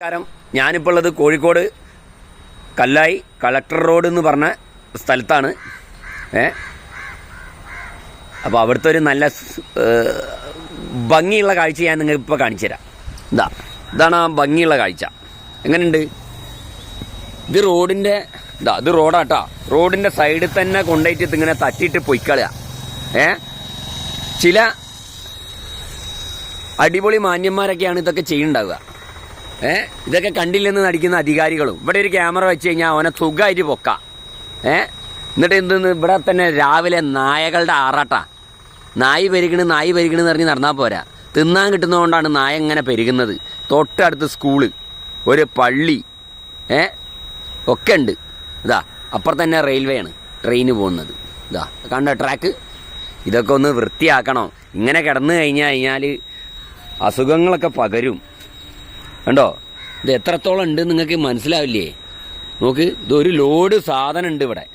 നമസ്കാരം. ഞാനിപ്പോൾ ഉള്ളത് കോഴിക്കോട് കല്ലായി കളക്ടർ റോഡ് എന്ന് പറഞ്ഞ സ്ഥലത്താണ്. ഏ? അപ്പോൾ അവിടുത്തെ ഒരു നല്ല ഭംഗിയുള്ള കാഴ്ച ഞാൻ നിങ്ങൾക്ക് ഇപ്പോൾ കാണിച്ചു തരാം. ഇതാ ഇതാണ് ആ ഭംഗിയുള്ള കാഴ്ച. എങ്ങനെയുണ്ട്? ഇത് റോഡിന്റെ ഇതാ ഇത് റോഡാട്ടാ. റോഡിന്റെ സൈഡിൽ തന്നെ കൊണ്ടുപോയിട്ട് ഇങ്ങനെ തട്ടിയിട്ട് പൊയ്ക്കളയുക ഏ? ചില അടിപൊളി മാന്യന്മാരൊക്കെയാണ് ഇതൊക്കെ ചെയ്യുന്നുണ്ടാവുക. ഏ? ഇതൊക്കെ കണ്ടില്ലെന്ന് നടിക്കുന്ന അധികാരികളും. ഇവിടെ ഒരു ക്യാമറ വെച്ച് കഴിഞ്ഞാൽ അവനെ സുഖമായിട്ട് പൊക്ക. ഏ? എന്നിട്ട് എന്തെന്ന് ഇവിടെ തന്നെ രാവിലെ നായകളുടെ ആറാട്ട. നായി പെരുകണ് നായി പെരുകണെന്ന് പറഞ്ഞ് നടന്നാൽ പോരാ. തിന്നാൻ കിട്ടുന്നതുകൊണ്ടാണ് നായ ഇങ്ങനെ പെരുകുന്നത്. തൊട്ടടുത്ത് സ്കൂൾ ഒരു പള്ളി ഏ? ഒക്കെ ഉണ്ട്. ഇതാ അപ്പുറം തന്നെ റെയിൽവേ ആണ് ട്രെയിന് പോകുന്നത്. ഇതാ കണ്ട ട്രാക്ക്? ഇതൊക്കെ ഒന്ന് വൃത്തിയാക്കണം. ഇങ്ങനെ കിടന്നു കഴിഞ്ഞു കഴിഞ്ഞാൽ അസുഖങ്ങളൊക്കെ പകരും. കണ്ടോ? ഇത് എത്രത്തോളം ഉണ്ട് നിങ്ങൾക്ക് മനസ്സിലാവില്ലേ? നോക്ക് ഇതൊരു ലോഡ് സാധനം ഉണ്ട് ഇവിടെ.